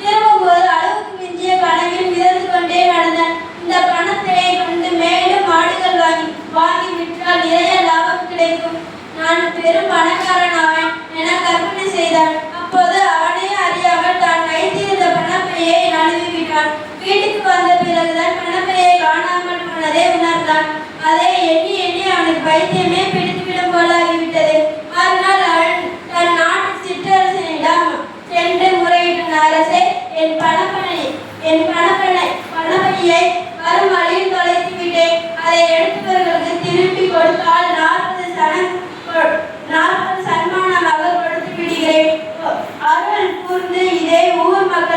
திரும்பும்போது அளவுக்கு மிஞ்சிய பணவில் மிதந்து கொண்டே நடந்தான். இந்த பணத்தை கொண்டு மேலும் ஆடுகள் வாங்கி வாங்கி விற்றால் நிறைய லாபம் கிடைக்கும். நான் பெரும் பணக்காரன் ஆவேன் என கற்பனை செய்தான். அப்போது அவனே அறியாமல் தான் வைத்திருந்த பணப்பையை நழுவி விட்டான் வீட்டுக்கு வந்த பிறகுதான் பணப்பையை காணாமல் போனதை உணர்ந்தான். அதை எண்ணி எண்ணி அவனுக்கு பைத்தியமே பிடித்துவிடும் என் பணப்பனை என் பணப்பனை பணப்பணியை வரும் வழியில் தொலைத்து விட்டேன் அதை எடுத்தவர்களுக்கு திருப்பி கொடுத்தால்